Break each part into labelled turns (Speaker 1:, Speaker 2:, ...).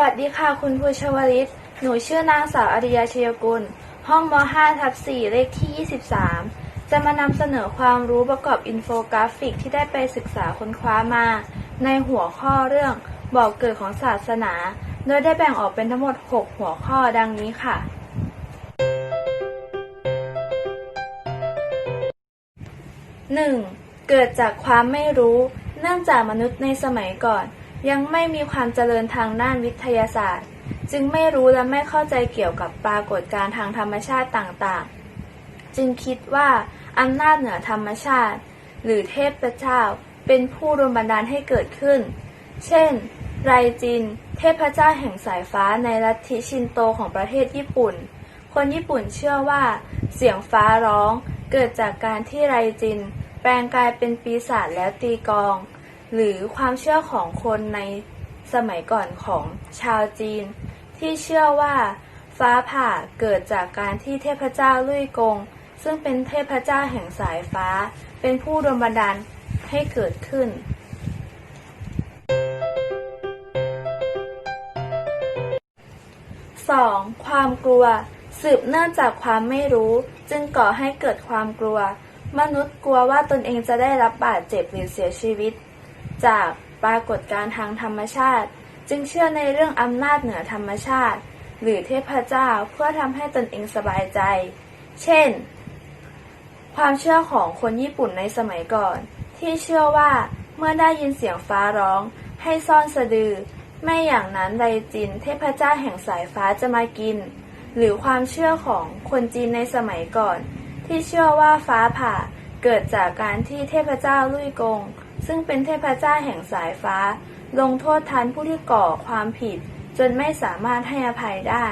Speaker 1: วัสดีค่ะคุณภูชวลิต หนูชื่อนางสาวอริยาชยกุล ห้องม 5 ทับ4เลขที่ 23 จะมานำเสนอความรู้ประกอบอินโฟกราฟิกที่ได้ไปศึกษาค้นคว้ามา ในหัวข้อเรื่องบอกเกิดของศาสนา โดยได้แบ่งออกเป็นทั้งหมด 6 หัวข้อดังนี้ค่ะ 1. เกิดจากความไม่รู้ เนื่องจากมนุษย์ในสมัยก่อน ยังไม่มีความเจริญทางด้านวิทยาศาสตร์ จึงไม่รู้และไม่เข้าใจเกี่ยวกับปรากฏการณ์ทางธรรมชาติต่างๆ จึงคิดว่าอำนาจเหนือธรรมชาติ หรือเทพเจ้าเป็นผู้รวมบันดาลให้เกิดขึ้น เช่น ไรจิน เทพเจ้าแห่งสายฟ้าในลัทธิชินโตของประเทศญี่ปุ่น คนญี่ปุ่นเชื่อว่า เสียงฟ้าร้องเกิดจากการที่ไรจิน แปลงกายเป็นปีศาจแล้วตีกอง หรือความเชื่อของคนในสมัยก่อนของชาวจีน ที่เชื่อว่าฟ้าผ่าเกิดจากการที่เทพเจ้าลุยกง ซึ่งเป็นเทพเจ้าแห่งสายฟ้า เป็นผู้ดลบันดาลให้เกิดขึ้น 2. ความกลัว สืบเนื่องจากความไม่รู้ จึงก่อให้เกิดความกลัว มนุษย์กลัวว่าตนเองจะได้รับบาดเจ็บหรือเสียชีวิต จากปรากฏการณ์ทางธรรมชาติ จึงเชื่อในเรื่องอำนาจเหนือธรรมชาติ หรือเทพเจ้าเพื่อทำให้ตนเองสบายใจ เช่น ความเชื่อของคนญี่ปุ่นในสมัยก่อน ที่เชื่อว่าเมื่อได้ยินเสียงฟ้าร้อง ให้ซ่อนสะดือ ไม่อย่างนั้นไรจิน เทพเจ้าแห่งสายฟ้าจะมากิน หรือความเชื่อของคนจีนในสมัยก่อน ที่เชื่อว่าฟ้าผ่าเกิดจากการที่เทพเจ้าลุยกง ซึ่งเป็นเทพเจ้าแห่งสายฟ้า ลงโทษทันผู้ที่ก่อความผิด จนไม่สามารถให้อภัยได้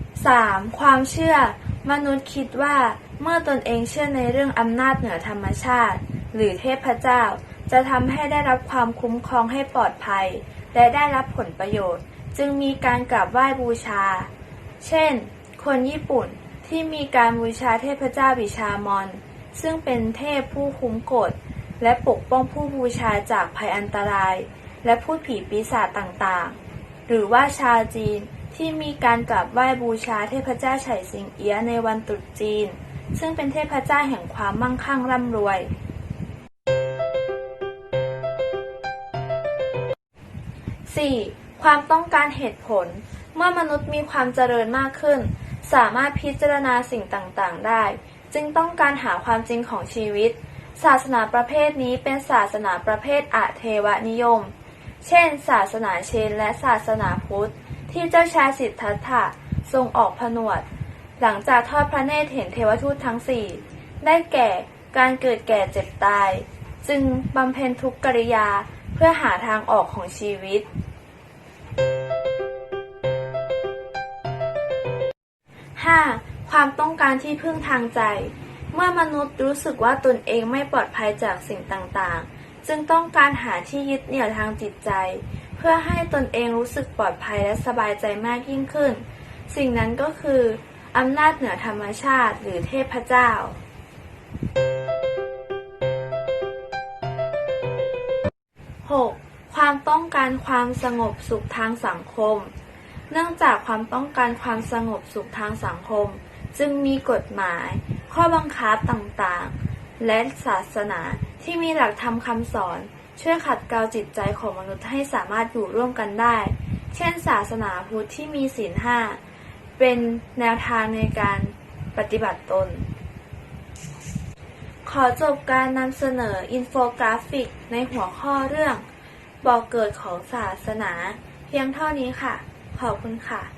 Speaker 1: 3. ความเชื่อ มนุษย์คิดว่าเมื่อตนเองเชื่อในเรื่องอำนาจเหนือธรรมชาติ หรือเทพเจ้า จะทำให้ได้รับความคุ้มครองให้ปลอดภัย และได้รับผลประโยชน์ จึงมีการกราบไหว้บูชา เช่น คนญี่ปุ่น ที่มีการบูชาเทพเจ้าบิชามอน ซึ่งเป็นเทพผู้คุ้มกฎและปกป้องผู้บูชาจากภัยอันตราย และพูดผีปีศาจต่างๆ หรือว่าชาวจีนที่มีการกราบไหว้บูชาเทพเจ้าไฉสิงเอี้ยในวันตรุษจีน ซึ่งเป็นเทพเจ้าแห่งความมั่งคั่งร่ำรวย 4. ความต้องการเหตุผล เมื่อมนุษย์มีความเจริญมากขึ้น สามารถพิจารณาสิ่งต่างๆ ได้ จึงต้องการหาความจริงของชีวิต ศาสนาประเภทนี้เป็นศาสนาประเภทอะเทวนิยม เช่น ศาสนาเชนและศาสนาพุทธ ที่เจ้าชายสิทธัตถะทรงออกผนวด หลังจากทอดพระเนตรเห็นเทวทูตทั้งสี่ได้แก่การเกิดแก่เจ็บตาย จึงบำเพ็ญทุกกริยาเพื่อหาทางออกของชีวิต 5. ความต้องการที่พึ่งทางใจ เมื่อมนุษย์รู้สึกว่าตนเองไม่ปลอดภัยจากสิ่งต่างๆ จึงต้องการหาที่ยึดเหนี่ยวทางจิตใจ เพื่อให้ตนเองรู้สึกปลอดภัยและสบายใจมากยิ่งขึ้น สิ่งนั้นก็คืออำนาจเหนือธรรมชาติหรือเทพเจ้า 6. ความต้องการความสงบสุขทางสังคม เนื่องจากความต้องการความสงบสุขทางสังคม จึงมีกฎหมาย ข้อบังคับต่างๆ และศาสนาที่มีหลักธรรมคำสอน ช่วยขัดเกลาจิตใจของมนุษย์ให้สามารถอยู่ร่วมกันได้ เช่น ศาสนาพุทธที่มีศีลห้าเป็นแนวทางในการปฏิบัติตน ขอจบการนำเสนออินโฟกราฟิกในหัวข้อเรื่องบอกเกิดของศาสนา เพียงเท่านี้ค่ะ ขอบคุณค่ะ